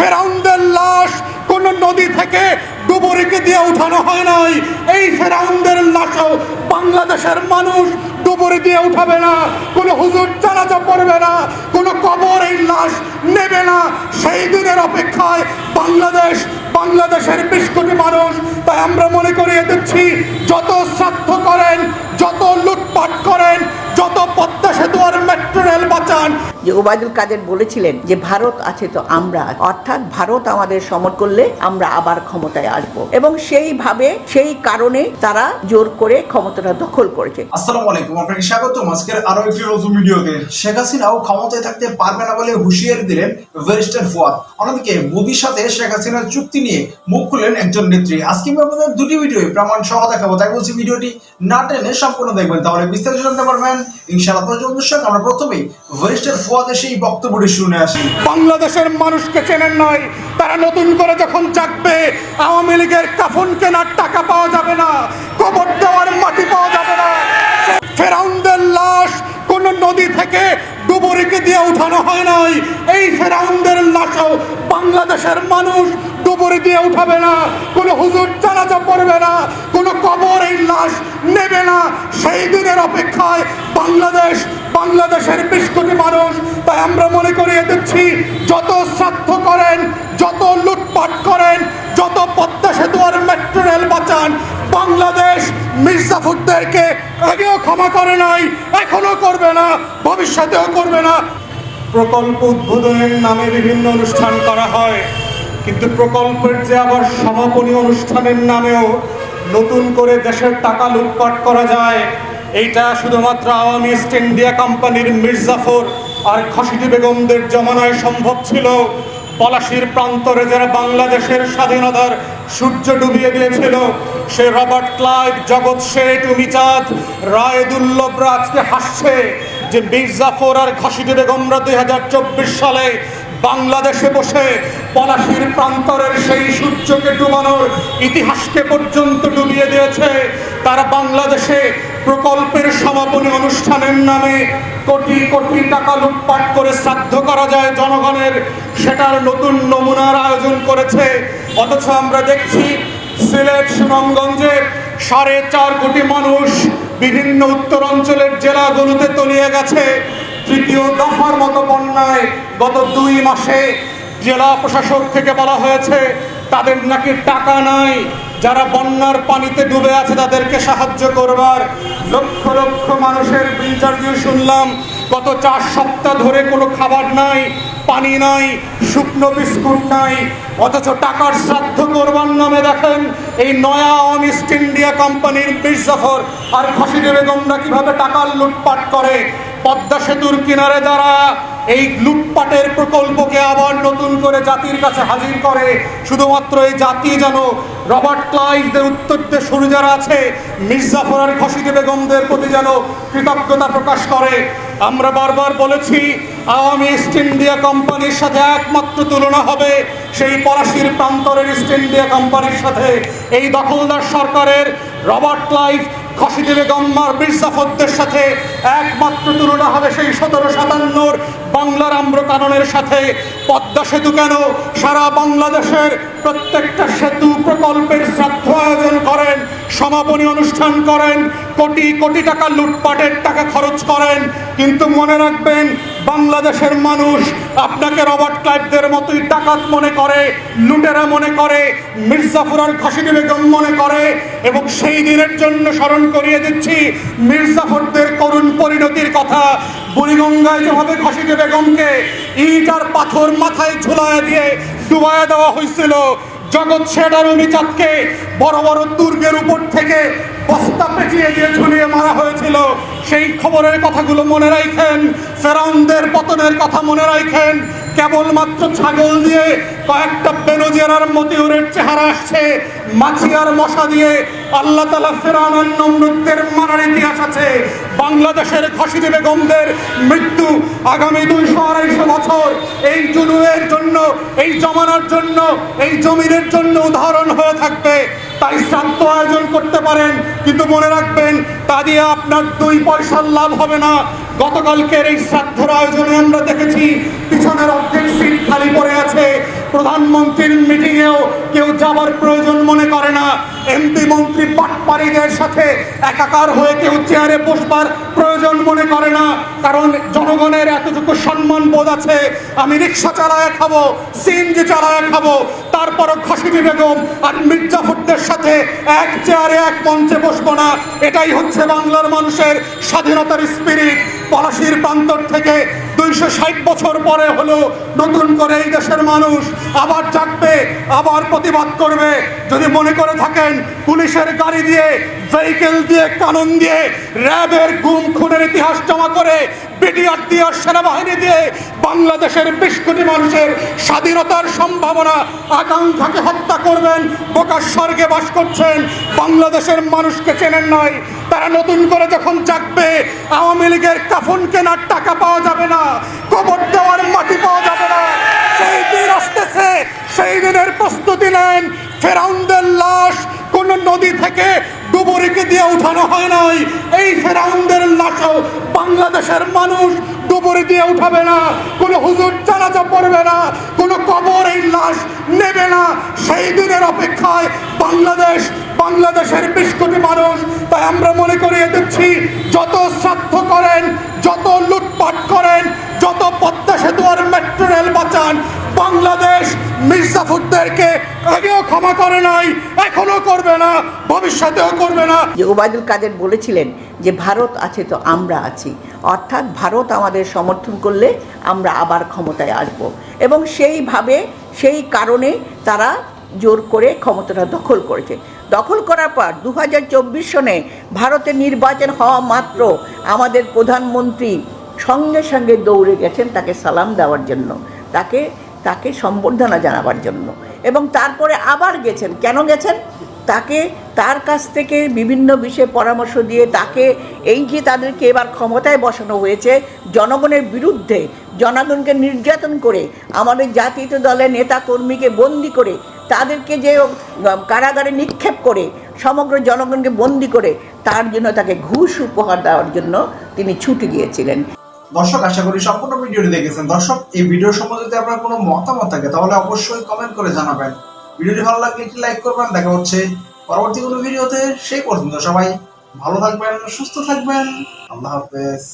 ফেরাউনদের লাশ কোন নদী থেকে ডুবুরিকে দিয়ে উঠানো হয় নাই। এই ফেরাউনদের লাশও বাংলাদেশের মানুষ ডুবুরি দিয়ে উঠাবে না। কোনো হুজুর জানাজা পড়বে না, কোনো কবর এই লাশ নেবে না। সেই দিনের অপেক্ষায় বাংলাদেশ, বাংলাদেশের বিশ কোটি মানুষ, তাই আমরা মনে করিয়ে দিচ্ছি, যত শ্রাদ্ধ করেন, যত লুটপাট করেন, যত পদ্মা সেতু আর মেট্রো রেল বাঁচান। যে ওবায়দুল কাদের বলেছিলেন যে ভারত আছে তো আমরা অর্থাৎ ভারত আমাদের সমর করলে আমরা আবার ক্ষমতায় আসব। এবং সেইভাবে সেই কারণে তারা জোর করে ক্ষমতাটা দখল করেছে। আসসালামু আলাইকুম আপনাকে স্বাগত আজকের আরও একটি নতুন ভিডিওতে শেখ হাসিনাও ক্ষমতায় থাকতে পারবে না বলে হুঁশিয়ারি দিলেন ব্যারিস্টার ফুয়াদ। অন্যদিকে মোদির সাথে শেখ হাসিনার চুক্তি নিয়ে মুখ খুললেন একজন নেত্রী। আজকে আমি আপনাদের দুটি ভিডিও প্রমাণ সহ দেখাবো। তাই বলছি ভিডিওটি না টেনে সম্পূর্ণ দেখবেন। তাহলে বিস্তারিত জানতে পারবেন। ইনশাআল্লাহ দর্শক আমরা প্রথমেই ব্যারিস্টার ফুয়াদের সেই বক্তব্যটি শুনে আসি। বাংলাদেশের মানুষকে চেনেন নয়, তারা নতুন করে যখন জাগবে আওয়ামী লীগের কাফন কেনার টাকা পাওয়া যাবে না কবর দেওয়ার মাটি পাওয়া যাবে না। ফেরাউনদের লাশ কোন নদী থেকে ডুবুরিকে দিয়ে উঠানো হয় নাই। এই ফেরাউনদের লাশও বাংলাদেশের মানুষ ডুবুরি দিয়ে উঠাবে না, কোনো হুজুর জানাজা পড়বে না, কোনো কবর এই লাশ নেবে না। সেই দিনের অপেক্ষায় বাংলাদেশ, বাংলাদেশের বিশ কোটি মানুষ, তাই আমরা মনে করিয়ে দিচ্ছি, যত শ্রাদ্ধ করেন, যত লুটপাট করেন, যত পদ্মা সেতু আর মেট্রো রেল বাঁচান, বাংলাদেশ মির্জাফরদেরকে আগেও ক্ষমা করে নাই এখনও করবে না, ভবিষ্যতেও করবে না। প্রকল্প উদ্বোধনের নামে বিভিন্ন অনুষ্ঠান করা হয়। কিন্তু প্রকল্পের যে আবার সমাপনী অনুষ্ঠানের নামেও নতুন করে দেশের টাকা লুটপাট করা যায়, এইটা শুধুমাত্র আওয়ামী ইস্ট ইন্ডিয়া কোম্পানির মির্জাফর আর খসিদি বেগমদের জমানায় সম্ভব ছিল। পলাশির প্রান্তরে যারা বাংলাদেশের স্বাধীনতার সূর্য ডুবিয়ে দিয়েছিল, সে রবার্ট ক্লাইভ, জগৎ শেঠ, উমিচাঁদ রায়দুল্লভরা আজকে হাসছে যে মির্জাফর আর খসিদি বেগমরা দুই হাজার চব্বিশ সালে বাংলাদেশে বসে পলাশির প্রান্তরের সেই সূর্যকে ডুবানোর ইতিহাসকে পর্যন্ত ডুবিয়ে দিয়েছে। তারা বাংলাদেশে প্রকল্পের সমাপনী অনুষ্ঠানের নামে কোটি কোটি টাকা লুটপাট করে শ্রাদ্ধ করা যায় জনগণের। সেটার নতুন নমুনার আয়োজন করেছে। অথচ আমরা দেখছি সিলেট, সুনামগঞ্জে সাড়ে চার কোটি মানুষ বিভিন্ন উত্তরাঞ্চলের জেলাগুলোতে তলিয়ে গেছে। তৃতীয় দফার মতো বন্যায় গত দুই মাসে জেলা প্রশাসক থেকে বলা হয়েছে, তাদের নাকি টাকা নাই। যারা বন্যার পানিতে ডুবে আছে, তাদেরকে সাহায্য করবার। লক্ষ লক্ষ মানুষের ইন্টারভিউ শুনলাম, গত চার সপ্তাহ ধরে কোনো খাবার নাই, পানি নাই, শুকনো বিস্কুট নাই, অথচ টাকার শ্রাদ্ধ করবার নামে দেখেন, এই নয়া অন ইস্ট ইন্ডিয়া কোম্পানির মির্জাফর আর খসিদে বেগমরা কীভাবে টাকার লুটপাট করে? পদ্মা সেতুর কিনারে যারা এই লুটপাটের প্রকল্পকে আবার নতুন করে জাতির কাছে হাজির করে। শুধুমাত্র এই জাতি যেন রবার্ট ক্লাইভদের উত্তরদের শুরু যারা আছে মির্জাফর আর বেগমদের প্রতি যেন কৃতজ্ঞতা প্রকাশ করে। আমরা বারবার বলেছি, আওয়ামী ইস্ট ইন্ডিয়া কোম্পানির সাথে একমাত্র তুলনা হবে সেই পলাশির প্রান্তরের ইস্ট ইন্ডিয়া কোম্পানির সাথে। এই দখলদার সরকারের রবার্ট ক্লাইভ খসিদে বেগম্মার মির্জাফরদের সাথে একমাত্র তুলনা হবে সেই সতেরো সাতান্নর বাংলার আম্রকাননের সাথে। পদ্মা সেতু কেন? সারা বাংলাদেশের প্রত্যেকটা সেতু প্রকল্পের শ্রাদ্ধ আয়োজন করেন, সমাপনী অনুষ্ঠান করেন, কোটি কোটি টাকা লুটপাটের টাকা খরচ করেন। কিন্তু মনে রাখবেন বাংলাদেশের মানুষ আপনাকে রবার্ট ক্লাইভদের মতোই ডাকাত মনে করে, লুটেরা মনে করে মির্জাফর আর খসিদি বেগম মনে করে, এবং সেই দিনের জন্য স্মরণ করিয়ে দিচ্ছি মির্জাফরদের করুণ পরিণতির কথা। বুড়িগঙ্গায় যেভাবে খসিদি বেগমকে ইট আর পাথর মাথায় ঝুলায় দিয়ে ডুবায় দেওয়া হয়েছিল জগৎ শেঠ আর বড় বড় দুর্গের উপর থেকে বস্তা পেঁচিয়ে দিয়ে ঝুলিয়ে মারা হয়েছিল। সেই খবরের কথাগুলো মনে রাখেন, ফেরাউনদের পতনের কথা মনে রাখেন কেবলমাত্র ছাগল দিয়ে কয়েকটা বেনজিয়ার মতিউরের চেহারা আসছে মাছি আর মশা দিয়ে আল্লাহ তালা ফেরাউন আর নমরুদদের মারার ইতিহাস আছে। বাংলাদেশের খসিদি বেগমদের মৃত্যু আগামী দুইশো আড়াইশো বছর। এই জুনুয়ের জন্য, এই জমানার জন্য, এই জমিনের জন্য উদাহরণ হয়ে থাকবে। তাই শ্রাদ্ধ আয়োজন করতে পারেন। কিন্তু মনে রাখবেন, তা দিয়ে আপনার দুই পয়সার লাভ হবে না। গতকালকের এই শ্রাদ্ধর আয়োজনে আমরা দেখেছি, পিছনের অর্ধেক সিট খালি পড়ে আছে। প্রধানমন্ত্রীর মিটিংয়েও কেউ যাবার প্রয়োজন মনে করে না। এমপি মন্ত্রী পাটপাড়িদের সাথে একাকার হয়ে কেউ চেয়ারে বসবার প্রয়োজন মনে করে না। কারণ জনগণের এতটুকু সম্মান বোধ আছে, আমি রিক্সা চালায় খাব, সিএনজি চালায় খাব তারপরও খাসিদি বেগম আর মির্জাফরদের সাথে এক চেয়ারে এক মঞ্চে বসবো না। এটাই হচ্ছে বাংলার মানুষের স্বাধীনতার স্পিরিট পলাশির প্রান্তর থেকে দুইশো ষাট বছর পরে হলো নতুন করে এই দেশের মানুষ আবার জাগবে, আবার প্রতিবাদ করবে। যদি মনে করে থাকেন, পুলিশের গাড়ি দিয়ে ভেহিকেল দিয়ে, কানুন দিয়ে, র্যাবের গুম, খুনের ইতিহাস জমা করে, বিডিআর দিয়ে, সেনাবাহিনী দিয়ে বাংলাদেশের বিশ কোটি মানুষের স্বাধীনতার সম্ভাবনা আকাঙ্ক্ষাকে হত্যা করবেন বোকার স্বর্গে বাস করছেন, বাংলাদেশের মানুষকে চেনেন নয়। তারা নতুন করে যখন জাগবে, আওয়ামী লীগের কাফন কেনার টাকা পাওয়া যাবে না কবর দেওয়ার মাটি পাওয়া যাবে না। সেই দিন আসতেছে, সেই দিনের প্রস্তুতি নেন। ফেরাউনদের লাশ কোন নদী থেকে ডুবুরিকে দিয়ে উঠানো হয় নাই। এই ফেরাউনদের লাশও বাংলাদেশের মানুষ ডুবুরি দিয়ে উঠাবে না, কোনো হুজুর জানাজা পড়বে না। কোনো লাশ নেবে না। সেই দিনের অপেক্ষায় বাংলাদেশ, বাংলাদেশের বিশ কোটি মানুষ, তাই আমরা মনে করিয়ে দিচ্ছি, যত শ্রাদ্ধ করেন, যত লুটপাট করেন, যত পদ্মা সেতু আর মেট্রো রেল বাঁচান, বাংলাদেশ মির্জাফুরদেরকে আগেও ক্ষমা করে নাই, এখনও করবে না, ভবিষ্যতেও করবে না। যে ওবায়দুল কাদের বলেছিলেন যে, ভারত আছে তো আমরা আছি। অর্থাৎ ভারত আমাদের সমর্থন করলে আমরা আবার ক্ষমতায় আসব। এবং সেইভাবে সেই কারণে তারা জোর করে ক্ষমতাটা দখল করেছে। দখল করার পর দু হাজার চব্বিশ সনে ভারতে নির্বাচন হওয়া মাত্র আমাদের প্রধানমন্ত্রী সঙ্গে সঙ্গে দৌড়ে গেছেন তাকে সালাম দেওয়ার জন্য, তাকে তাকে সম্বর্ধনা জানাবার জন্য। এবং তারপরে আবার গেছেন। কেন গেছেন? তাকে তার কাছ থেকে বিভিন্ন বিষয়ে পরামর্শ দিয়ে তাকে এই যে তাদেরকে এবার ক্ষমতায় বসানো হয়েছে, জনগণের বিরুদ্ধে জনগণকে নির্যাতন করে, আমাদের জাতীয় দলের নেতা কর্মীকে বন্দি করে, তাদেরকে যে কারাগারে নিক্ষেপ করে, সমগ্র জনগণকে বন্দি করে, তার জন্য তাকে ঘুষ উপহার দেওয়ার জন্য তিনি ছুটি গিয়েছিলেন। দর্শক, আশা করি সম্পূর্ণ ভিডিওটি দেখেছেন। দর্শক, এই ভিডিও সম্বন্ধে যদি আপনার কোনো মতামত থাকে, তাহলে অবশ্যই কমেন্ট করে জানাবেন। ভিডিওটি ভালো লাগলে একটি লাইক করবেন। দেখা হচ্ছে পরবর্তী কোনো ভিডিওতে। সেই পর্যন্ত সবাই ভালো থাকবেন, সুস্থ থাকবেন। আল্লাহ হাফেজ।